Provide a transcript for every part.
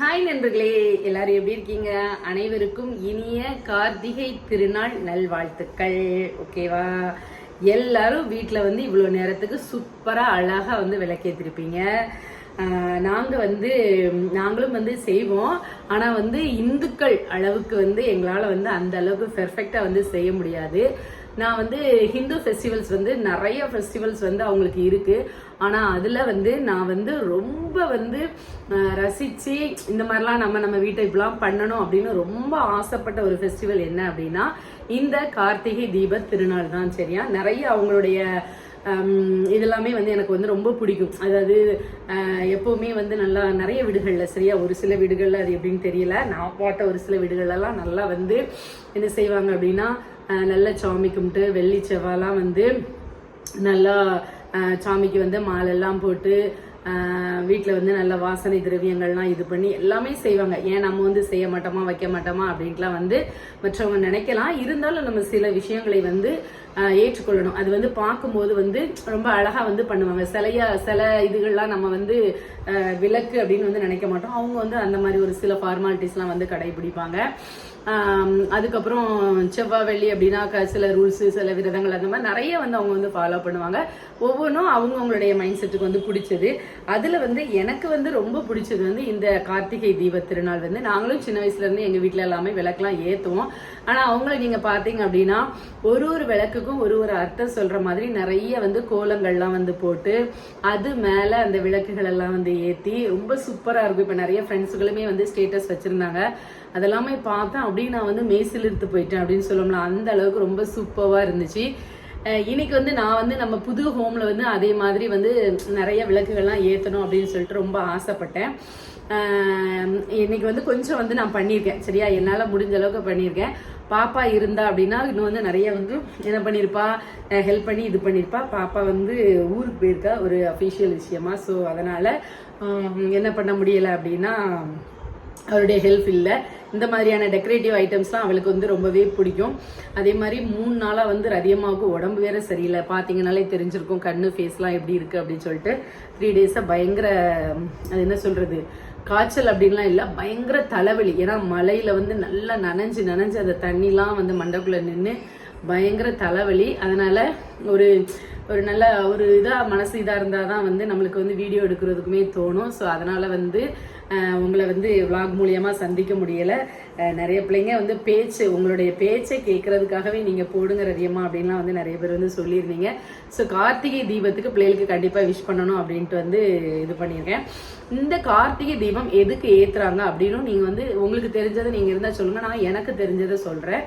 Hi நண்பர்களே எல்லாரும் எப்படி இருக்கீங்க? அனைவருக்கும் இனிய கார்த்திகை திருநாள் நல்வாழ்த்துக்கள். ஓகேவா? எல்லாரும் வீட்டில் வந்து இவ்வளோ நேரத்துக்கு சூப்பராக அழகாக வந்து விளக்கேற்றிருப்பீங்க நாங்கள் வந்து நாங்களும் வந்து செய்வோம். ஆனால் வந்து இந்துக்கள் அளவுக்கு வந்து எங்களால் வந்து அந்த அளவுக்கு பெர்ஃபெக்டாக வந்து செய்ய முடியாது. நான் வந்து ஹிந்து ஃபெஸ்டிவல்ஸ் வந்து நிறைய ஃபெஸ்டிவல்ஸ் வந்து அவங்களுக்கு இருக்குது ஆனால் அதில் வந்து நான் வந்து ரொம்ப வந்து ரசித்து இந்த மாதிரிலாம் நம்ம நம்ம வீட்டை இப்படிலாம் பண்ணணும் அப்படின்னு ரொம்ப ஆசைப்பட்ட ஒரு ஃபெஸ்டிவல் என்ன அப்படின்னா இந்த கார்த்திகை தீப திருநாள் தான் சரியா? நிறைய அவங்களுடைய இதெல்லாமே வந்து எனக்கு வந்து ரொம்ப பிடிக்கும். அதாவது எப்போவுமே வந்து நல்லா நிறைய வீடுகளில் சரியா ஒரு சில வீடுகளில் அது எப்படின்னு தெரியல. நான் போட்ட ஒரு சில வீடுகளெல்லாம் நல்லா வந்து என்ன செய்வாங்க அப்படின்னா நல்ல சாமி கும்பிட்டு வெள்ளி செவ்வாய்லாம் வந்து நல்லா அஹ், சாமிக்கு வந்து மாலெல்லாம் போட்டு வீட்டில் வந்து நல்ல வாசனை திரவியங்கள்லாம் இது பண்ணி எல்லாமே செய்வாங்க. ஏன் நம்ம வந்து செய்ய மாட்டோமா வைக்க மாட்டோமா அப்படின்ட்டுலாம் வந்து மற்றவங்க நினைக்கலாம். இருந்தாலும் நம்ம சில விஷயங்களை வந்து ஏற்றுக்கொள்ளணும். அது வந்து பார்க்கும்போது வந்து ரொம்ப அழகா வந்து பண்ணுவாங்க. சிலையா சில இதுகள்லாம் நம்ம வந்து விளக்கு அப்படின்னு வந்து நினைக்க மாட்டோம். அவங்க வந்து அந்த மாதிரி ஒரு சில ஃபார்மாலிட்டிஸ்லாம் வந்து கடைபிடிப்பாங்க. அதுக்கப்புறம் செவ்வாய் வெள்ளி அப்படின்னா க- சில ரூல்ஸு சில விரதங்கள் அந்த மாதிரி நிறைய வந்து அவங்க வந்து ஃபாலோ பண்ணுவாங்க. ஒவ்வொன்றும் அவங்கவுங்களுடைய மைண்ட் செட்டுக்கு வந்து பிடிச்சது. அதில் வந்து எனக்கு வந்து ரொம்ப பிடிச்சது வந்து இந்த கார்த்திகை தீப திருநாள் வந்து. நாங்களும் சின்ன வயசுலேருந்து எங்கள் வீட்டில் எல்லாமே விளக்கெலாம் ஏற்றுவோம் ஆனால் அவங்கள நீங்கள் பார்த்தீங்க அப்படின்னா ஒரு ஒரு விளக்குக்கும் ஒரு ஒரு அர்த்தம் சொல்கிற மாதிரி நிறைய வந்து கோலங்கள்லாம் வந்து போட்டு அது மேலே அந்த விளக்குகள் எல்லாம் வந்து ஏற்றி ரொம்ப சூப்பராக இருக்கும். இப்போ நிறைய ஃப்ரெண்ட்ஸுகளுமே வந்து ஸ்டேட்டஸ் வச்சுருந்தாங்க. அதெல்லாமே பார்த்தேன். அப்படியே நான் வந்து மெய்சில் இழுத்து போயிட்டேன் அப்படின்னு சொல்லலாம் அந்த அளவுக்கு ரொம்ப சூப்பராக இருந்துச்சு. இன்னைக்கு வந்து நான் வந்து நம்ம புது ஹோமில் வந்து அதே மாதிரி வந்து நிறைய விளக்குகள்லாம் ஏற்றணும் அப்படின்னு சொல்லிட்டு ரொம்ப ஆசைப்பட்டேன். இன்னைக்கு வந்து கொஞ்சம் வந்து நான் பண்ணியிருக்கேன். சரியா? என்னால் முடிஞ்ச அளவுக்கு பண்ணியிருக்கேன். பாப்பா இருந்தா அப்படின்னா இன்னும் வந்து நிறைய வந்து என்ன பண்ணியிருப்பா ஹெல்ப் பண்ணி இது பண்ணியிருப்பா பாப்பா வந்து ஊருக்கு போயிருக்கா ஒரு அஃபிஷியல் விஷயமா. ஸோ அதனால் என்ன பண்ண முடியலை அப்படின்னா அவருடைய ஹெல்ப் இல்லை. இந்த மாதிரியான டெக்கரேட்டிவ் ஐட்டம்ஸ்லாம் அவளுக்கு வந்து ரொம்பவே பிடிக்கும். அதே மாதிரி மூணு நாளாக வந்து ரதியம்மாவுக்கு உடம்பு வேற சரியில்லை. பார்த்தீங்கனாலே தெரிஞ்சிருக்கும் கண்ணு ஃபேஸ்லாம் எப்படி இருக்குது அப்படின்னு சொல்லிட்டு த்ரீ டேஸாக பயங்கர அது என்ன சொல்கிறது காய்ச்சல் அப்படின்லாம் இல்லை பயங்கர தலைவலி. ஏன்னா மலையில் வந்து நல்லா நனைஞ்சு நனைஞ்சு அந்த தண்ணிலாம் வந்து மண்டக்குள்ளே நின்று பயங்கர தலைவலி. அதனால் ஒரு ஒரு நல்ல ஒரு இதாக மனசு இதாக இருந்தால் தான் வந்து நம்மளுக்கு வந்து வீடியோ எடுக்கிறதுக்குமே தோணும். ஸோ அதனால் வந்து உங்களை வந்து விளாக் மூலியமாக சந்திக்க முடியலை. நிறைய பிள்ளைங்க வந்து பேச்சு உங்களுடைய பேச்சை கேட்கறதுக்காகவே நீங்கள் போடுங்க ரதியம்மா அப்படின்லாம் வந்து நிறைய பேர் வந்து சொல்லியிருந்தீங்க. ஸோ கார்த்திகை தீபத்துக்கு பிள்ளைகளுக்கு கண்டிப்பாக விஷ் பண்ணணும் அப்படின்ட்டு வந்து இது பண்ணியிருக்கேன். இந்த கார்த்திகை தீபம் எதுக்கு ஏற்றுறாங்க அப்படின்னும் நீங்கள் வந்து உங்களுக்கு தெரிஞ்சதை நீங்கள் இருந்தால் சொல்லுங்கள் நான் எனக்கு தெரிஞ்சதை சொல்கிறேன்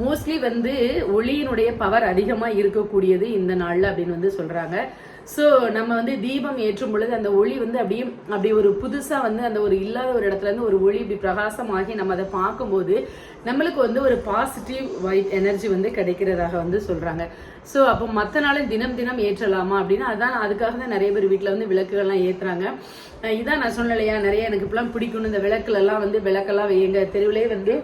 மோஸ்ட்லி வந்து ஒளியினுடைய பவர் அதிகமாக இருக்கக்கூடியது இந்த நாளில் அப்படின்னு வந்து சொல்கிறாங்க ஸோ நம்ம வந்து தீபம் ஏற்றும் பொழுது அந்த ஒளி வந்து அப்படியே அப்படி ஒரு புதுசாக வந்து அந்த ஒரு இல்லாத ஒரு இடத்துல இருந்து ஒரு ஒளி இப்படி பிரகாசமாகி நம்ம அதை பார்க்கும்போது நம்மளுக்கு வந்து ஒரு பாசிட்டிவ் வைட் எனர்ஜி வந்து கிடைக்கிறதாக வந்து சொல்கிறாங்க ஸோ அப்போ மற்ற நாளும் தினம் தினம் ஏற்றலாமா அப்படின்னா அதான் அதுக்காக தான் நிறைய பேர் வீட்டில் வந்து விளக்குகள்லாம் ஏற்றுறாங்க இதான் நான் சொன்னலையா நிறைய எனக்கு இப்பெல்லாம் பிடிக்கணும் இந்த விளக்குலலாம் வந்து விளக்கெல்லாம் எங்கள் தெருவிலே வந்து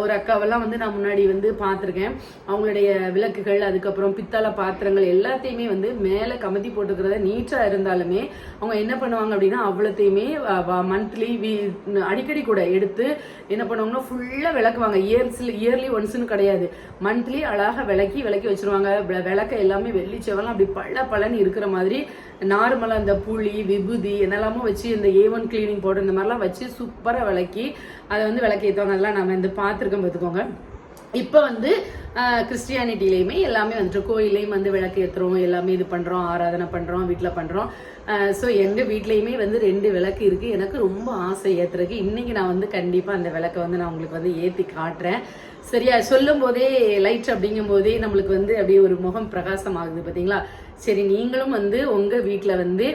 ஒரு அக்காவெல்லாம் வந்து நான் முன்னாடி வந்து பார்த்துருக்கேன். அவங்களுடைய விளக்குகள் அதுக்கப்புறம் பித்தளை பாத்திரங்கள் எல்லாத்தையுமே வந்து மேலே கமத்தி போட்டுக்கிறத நீட்டாக இருந்தாலுமே அவங்க என்ன பண்ணுவாங்க அப்படின்னா அவ்வளோத்தையுமே மந்த்லி அடிக்கடி கூட எடுத்து என்ன பண்ணுவாங்கன்னா ஃபுல்லாக விளக்குவாங்க. இயர்ஸ் இயர்லி ஒன்ஸ்னு கிடையாது. மந்த்லி அழகாக விளக்கி விளக்கி வச்சிருவாங்க. விளக்க எல்லாமே வெள்ளி செவலாம் அப்படி பள்ள பழன்னு இருக்கிற மாதிரி நார்மலாக இந்த புளி விபூதி இதெல்லாமும் வச்சு இந்த ஏ ஒன் கிளீனிங் பவுடர் இந்த மாதிரிலாம் வச்சு சூப்பராக விளக்கி அதை வந்து விளக்கேற்றுவாங்க அதெல்லாம் நம்ம வந்து பார்த்துருக்கோம் பார்த்துக்கோங்க இப்போ வந்து கிறிஸ்டியானிட்டிலையுமே எல்லாமே வந்துட்டு கோயிலையும் வந்து விளக்கு ஏற்றுறோம் எல்லாமே இது பண்ணுறோம் ஆராதனை பண்ணுறோம் வீட்டில் பண்ணுறோம் ஸோ எங்கள் வீட்லேயுமே வந்து ரெண்டு விளக்கு இருக்குது எனக்கு ரொம்ப ஆசை ஏற்றுறதுக்கு இன்றைக்கி நான் வந்து கண்டிப்பாக அந்த விளக்கை வந்து நான் உங்களுக்கு வந்து ஏற்றி காட்டுறேன். சரியா? சொல்லும் போதே லைட் அப்படிங்கும் போதே நம்மளுக்கு வந்து அப்படியே ஒரு முகம் பிரகாசம் ஆகுது பார்த்தீங்களா சரி நீங்களும் வந்து உங்கள் வீட்டில் வந்து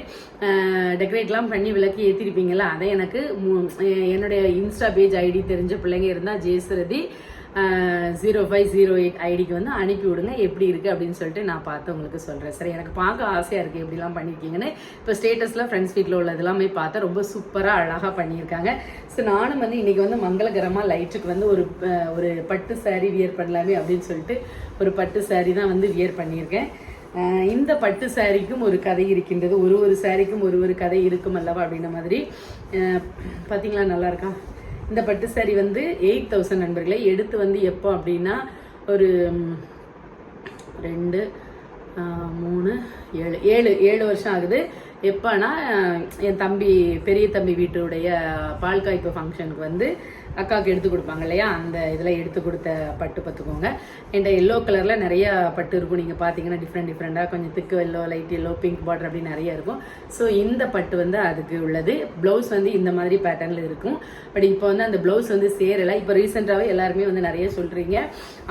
டெக்கரேட்லாம் பண்ணி விளக்கு ஏற்றிருப்பீங்களா அதை எனக்கு மு- என்னுடைய இன்ஸ்டா பேஜ் ஐடி தெரிஞ்ச பிள்ளைங்க இருந்தால் Jayasurathi zero five zero eight ஐடிக்கு வந்து அனுப்பி விடுங்க. எப்படி இருக்குது அப்படின்னு சொல்லிட்டு நான் பார்த்து உங்களுக்கு சொல்கிறேன் சரி எனக்கு பார்க்க ஆசையாக இருக்குது எப்படிலாம் பண்ணியிருக்கீங்கன்னு இப்போ ஸ்டேட்டஸில் ஃப்ரெண்ட்ஸ் வீட்டில் உள்ள இதெல்லாமே பார்த்தா ரொம்ப சூப்பராக அழகாக பண்ணியிருக்காங்க. ஸோ நானும் வந்து இன்றைக்கி வந்து மங்களகரமாக லைட்டுக்கு வந்து ஒரு ஒரு பட்டு சாரீ வியர் பண்ணலாமே அப்படின்னு சொல்லிட்டு ஒரு பட்டு சாரீ தான் வந்து வியர் பண்ணியிருக்கேன். இந்த பட்டு சாரிக்கும் ஒரு கதை இருக்கின்றது. ஒரு ஒரு சாரிக்கும் ஒரு ஒரு கதை இருக்கும் அல்லவா அப்படின்ன மாதிரி. பார்த்தீங்களா நல்லா இருக்கா? இந்த பட்டு சாரி வந்து எயிட் தௌசண்ட் நண்பர்களே எடுத்து வந்து எப்போ அப்படின்னா ஒரு ரெண்டு மூணு ஏழு ஏழு ஏழு வருஷம் ஆகுது. எப்போனா என் தம்பி பெரிய தம்பி வீட்டுடைய பால் காய்ப்பு ஃபங்க்ஷனுக்கு வந்து அக்காவுக்கு எடுத்து கொடுப்பாங்க இல்லையா? அந்த இதில் எடுத்து கொடுத்த பட்டு பார்த்துக்கோங்க என்கிட்ட எல்லோ கலரில் நிறைய பட்டு இருக்கும். நீங்கள் பார்த்தீங்கன்னா டிஃப்ரெண்ட் டிஃப்ரெண்ட்டாக கொஞ்சம் thick yellow light yellow pink border அப்படி நிறைய இருக்கும். ஸோ இந்த பட்டு வந்து அதுக்கு உள்ளது. ப்ளவுஸ் வந்து இந்த மாதிரி பேட்டர்னில் இருக்கும். பட் இப்போ வந்து அந்த ப்ளவுஸ் வந்து சேரலை. இப்போ ரீசெண்டாகவே எல்லாருமே வந்து நிறைய சொல்கிறீங்க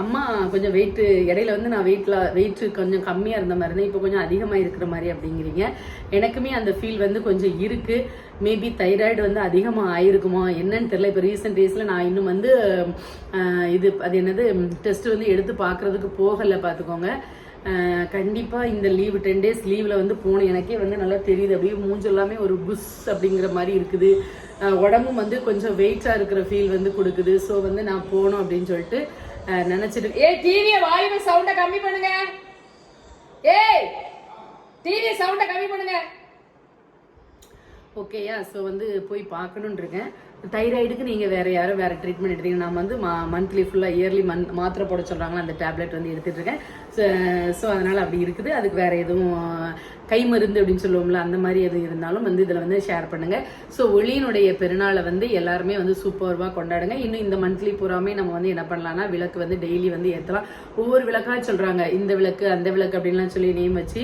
அம்மா கொஞ்சம் வெயிட்டு இடையில வந்து நான் வெயிட்டில் வெயிட் கொஞ்சம் கம்மியாக இருந்த மாதிரி இருந்தேன். இப்போ கொஞ்சம் அதிகமாக இருக்கிற மாதிரி அப்படிங்கிறீங்க. எனக்குமே அந்த ஃபீல் வந்து கொஞ்சம் இருக்குது மேபி தைராய்டு வந்து அதிகமாக ஆயிருக்குமா? என்னன்னு தெரியல. இப்போ ரீசெண்ட் டேஸில் நான் இன்னும் வந்து இது அது என்னது டெஸ்ட் வந்து எடுத்து பார்க்கறதுக்கு போகலை பார்த்துக்கோங்க. கண்டிப்பாக கண்டிப்பா இந்த லீவு டென் டேஸ் லீவ்ல வந்து போகணும். எனக்கே வந்து நல்லா தெரியுது. அப்படியே மூஞ்சு எல்லாமே ஒரு புஷ் அப்படிங்கிற மாதிரி இருக்குது. உடம்பும் வந்து கொஞ்சம் வெயிட்டா இருக்கிற ஃபீல் வந்து கொடுக்குது. ஸோ வந்து நான் போகணும் அப்படின்னு சொல்லிட்டு நினச்சிட்டு ஏ டிவியை வாயுவை சவுண்டை கம்மி பண்ணுங்க. ஏய் டிவி சவுண்டை கம்மி பண்ணுங்க. ஓகேயா ஸோ வந்து போய் பார்க்கணுன்னு இருக்கேன். தைராய்டுக்கு நீங்கள் வேறு யாரும் வேறு ட்ரீட்மெண்ட் எடுத்தீங்கன்னா நான் வந்து மந்த்லி ஃபுல்லாக இயர்லி மந்த் மாத்திரை போட சொல்கிறாங்களா அந்த டேப்லெட் வந்து எடுத்துட்டு இருக்கேன். ஸோ அதனால் அப்படி இருக்குது. அதுக்கு வேறு எதுவும் கை மருந்து அப்படின்னு சொல்லுவோம்ல அந்த மாதிரி எது இருந்தாலும் வந்து இதில் வந்து ஷேர் பண்ணுங்க. ஸோ ஒளியினுடைய பெருநாளை வந்து எல்லாருமே வந்து சூப்பர்வாக கொண்டாடுங்க. இன்னும் இந்த மந்த்லி பூராமே நம்ம வந்து என்ன பண்ணலாம்னா விளக்கு வந்து டெய்லி வந்து ஏற்றலாம் ஒவ்வொரு விளக்காக சொல்கிறாங்க இந்த விளக்கு அந்த விளக்கு அப்படின்லாம் சொல்லி நேம் வச்சு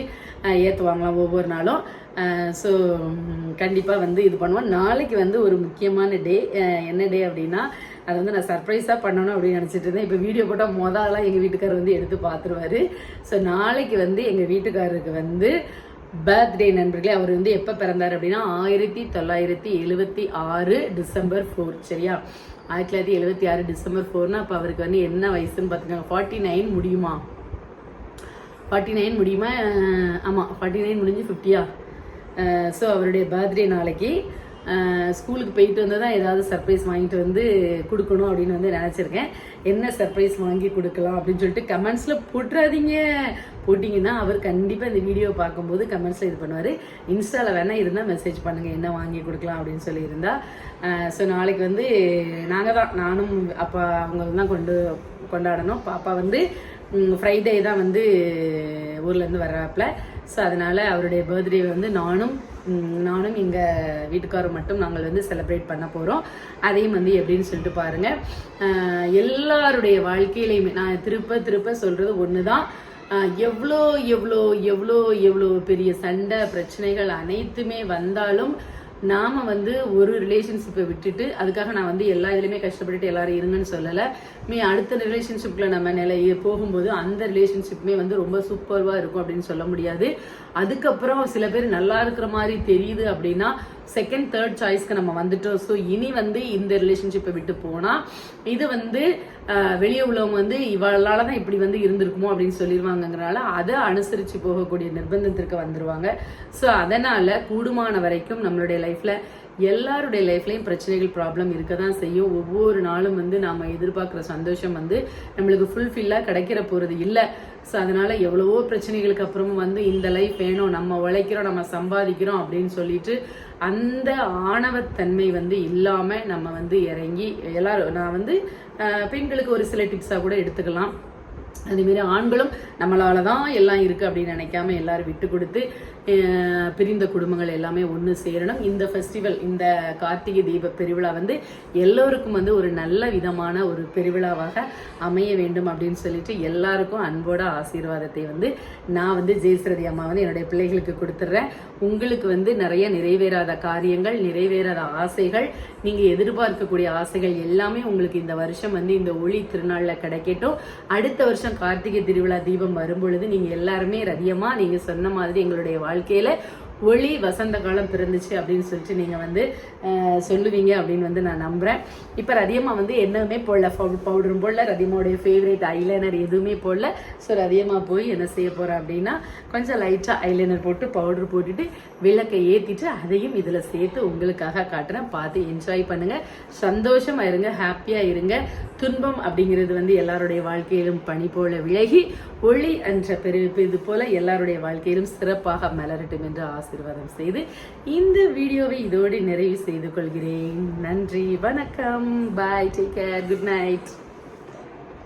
ஏற்றுவாங்களாம் ஒவ்வொரு நாளும். ஸோ கண்டிப்பாக வந்து இது பண்ணுவோம். நாளைக்கு வந்து ஒரு முக்கியமான டே என்ன டே அப்படின்னா அதை வந்து நான் சர்ப்ரைஸாக பண்ணணும் அப்படின்னு நினச்சிட்டு இருந்தேன். இப்போ வீடியோ போட்டால் மொதலாம் எங்கள் வீட்டுக்காரர் வந்து எடுத்து பார்த்துருவாரு. ஸோ நாளைக்கு வந்து எங்கள் வீட்டுக்காரருக்கு வந்து பர்த்டே நண்பர்களே அவர் வந்து எப்போ பிறந்தார் அப்படின்னா ஆயிரத்தி தொள்ளாயிரத்தி எழுபத்தி ஆறு டிசம்பர் ஃபோர் சரியா? ஆயிரத்தி தொள்ளாயிரத்தி எழுபத்தி ஆறு டிசம்பர் ஃபோர்னா அப்போ அவருக்கு வந்து என்ன வயசுன்னு பார்த்துக்கோங்க ஃபார்ட்டி நைன் முடியுமா? ஃபார்ட்டி நைன் முடியுமா? ஆமாம் ஃபார்ட்டி நைன் முடிஞ்சு ஃபிஃப்டியா ஸோ அவருடைய பர்த்டே நாளைக்கு ஸ்கூலுக்கு போயிட்டு வந்து தான் ஏதாவது சர்ப்ரைஸ் வாங்கிட்டு வந்து கொடுக்கணும் அப்படின்னு வந்து நினச்சிருக்கேன். என்ன சர்ப்ரைஸ் வாங்கி கொடுக்கலாம் அப்படின்னு சொல்லிட்டு கமெண்ட்ஸில் போட்டுறாதீங்க. போட்டிங்கன்னா அவர் கண்டிப்பாக இந்த வீடியோ பார்க்கும்போது கமெண்ட்ஸில் இது பண்ணுவார். இன்ஸ்டாவில் வேணால் இருந்தால் மெசேஜ் பண்ணுங்கள் என்ன வாங்கி கொடுக்கலாம் அப்படின்னு சொல்லியிருந்தா. ஸோ நாளைக்கு வந்து நாங்கள் தான் நானும் அப்பா அவங்க தான் கொண்டு கொண்டாடணும். பாப்பா வந்து ஃப்ரைடே தான் வந்து ஊர்லேருந்து வர்றாப்புல. ஸோ அதனால் அவருடைய பர்த்டே வந்து நானும் நானும் எங்கள் வீட்டுக்காரரும் மட்டும் நாங்கள் வந்து செலிப்ரேட் பண்ண போகிறோம் அதையும் வந்து எப்படின்னு சொல்லிட்டு பாருங்கள் எல்லாருடைய வாழ்க்கையிலையுமே நான் திருப்ப திருப்ப சொல்கிறது ஒன்று தான் எவ்வளோ எவ்வளோ எவ்வளோ எவ்வளோ பெரிய சண்டை பிரச்சனைகள் அனைத்துமே வந்தாலும் நாம வந்து ஒரு ரிலேஷன்ஷிப்பை விட்டுட்டு அதுக்காக நான் வந்து எல்லா இதுலையுமே கஷ்டப்பட்டுட்டு எல்லாரும் இருங்கன்னு சொல்லலை. மீ அடுத்த ரிலேஷன்ஷிப்பில் நம்ம நிலை போகும்போது அந்த ரிலேஷன்ஷிப்புமே வந்து ரொம்ப சூப்பர்வாக இருக்கும் அப்படின்னு சொல்ல முடியாது. அதுக்கப்புறம் சில பேர் நல்லா இருக்கிற மாதிரி தெரியுது அப்படின்னா செகண்ட் தேர்ட் சாய்ஸ்க்கு நம்ம வந்துட்டோம். ஸோ இனி வந்து இந்த ரிலேஷன்ஷிப்பை விட்டு போனால் இது வந்து வெளியே உள்ளவங்க வந்து இவளால் தான் இப்படி வந்து இருந்திருக்குமோ அப்படின்னு சொல்லிடுவாங்கங்கிறனால அதை அனுசரித்து போகக்கூடிய நிர்பந்தத்திற்கு வந்துடுவாங்க ஸோ அதனால் கூடுமான வரைக்கும் நம்மளுடைய லைஃப்ல எல்லாருடைய லைஃப்லயும் பிரச்சனைகள் ப்ராப்ளம் இருக்க தான் செய்யும். ஒவ்வொரு நாளும் வந்து நாம எதிர்பார்க்குற சந்தோஷம் வந்து நம்மளுக்கு ஃபுல்ஃபில்லாக கிடைக்கிற போறது இல்லை. ஸோ அதனால எவ்வளவோ பிரச்சனைகளுக்கு அப்புறமும் வந்து இந்த லைஃப் வேணும் நம்ம உழைக்கிறோம் நம்ம சம்பாதிக்கிறோம் அப்படின்னு சொல்லிட்டு அந்த ஆணவத்தன்மை வந்து இல்லாம நம்ம வந்து இறங்கி எல்லாரும் நான் வந்து பெண்களுக்கு ஒரு சில டிப்ஸாக கூட எடுத்துக்கலாம். அதேமாரி ஆண்களும் நம்மளால தான் எல்லாம் இருக்கு அப்படின்னு நினைக்காம எல்லாரும் விட்டு கொடுத்து பிரிந்த குடும்பங்கள் எல்லாமே ஒன்று சேரணும். இந்த ஃபெஸ்டிவல் இந்த கார்த்திகை தீப பெருவிழா வந்து எல்லோருக்கும் வந்து ஒரு நல்ல விதமான ஒரு பெருவிழாவாக அமைய வேண்டும் அப்படின்னு சொல்லிட்டு எல்லாருக்கும் அன்போட ஆசீர்வாதத்தை வந்து நான் வந்து ஜெயசிரதி அம்மா வந்து என்னுடைய பிள்ளைகளுக்கு கொடுத்துட்றேன் உங்களுக்கு வந்து நிறைய நிறைவேறாத காரியங்கள் நிறைவேறாத ஆசைகள் நீங்கள் எதிர்பார்க்கக்கூடிய ஆசைகள் எல்லாமே உங்களுக்கு இந்த வருஷம் வந்து இந்த ஒளி திருநாளில் கிடைக்கட்டும். அடுத்த வருஷம் கார்த்திகை திருவிழா தீபம் வரும்பொழுது நீங்கள் நீங்க எல்லாருமே ரதியமா நீங்க சொன்ன மாதிரி எங்களுடைய வாழ்க்கையில ஒளி வசந்த காலம் பிறந்துச்சு அப்படின்னு சொல்லிட்டு நீங்கள் வந்து சொல்லுவீங்க அப்படின்னு வந்து நான் நம்புகிறேன் இப்போ ரதியம்மா வந்து என்னவுமே போடல. பவுடரும் போடல. ரதியம்மாவுடைய ஃபேவரேட் ஐலைனர் எதுவுமே போடல. ஸோ ரதியம்மா போய் என்ன செய்ய போகிறேன் அப்படின்னா கொஞ்சம் லைட்டாக ஐலைனர் போட்டு பவுடர் போட்டுட்டு விளக்கை ஏற்றிட்டு அதையும் இதில் சேர்த்து உங்களுக்காக காட்டுறேன். பார்த்து என்ஜாய் பண்ணுங்கள் சந்தோஷமாக இருங்க. ஹாப்பியாக இருங்க. துன்பம் அப்படிங்கிறது வந்து எல்லாருடைய வாழ்க்கையிலும் பனி போல விலகி ஒளி என்ற பெருவிப்பு இது போல எல்லாருடைய வாழ்க்கையிலும் சிறப்பாக மலரட்டும் என்று ஆசீர்வாதம் செய்து இந்த வீடியோவை இதோடு நிறைவு செய்து கொள்கிறேன். நன்றி வணக்கம். Bye take care good night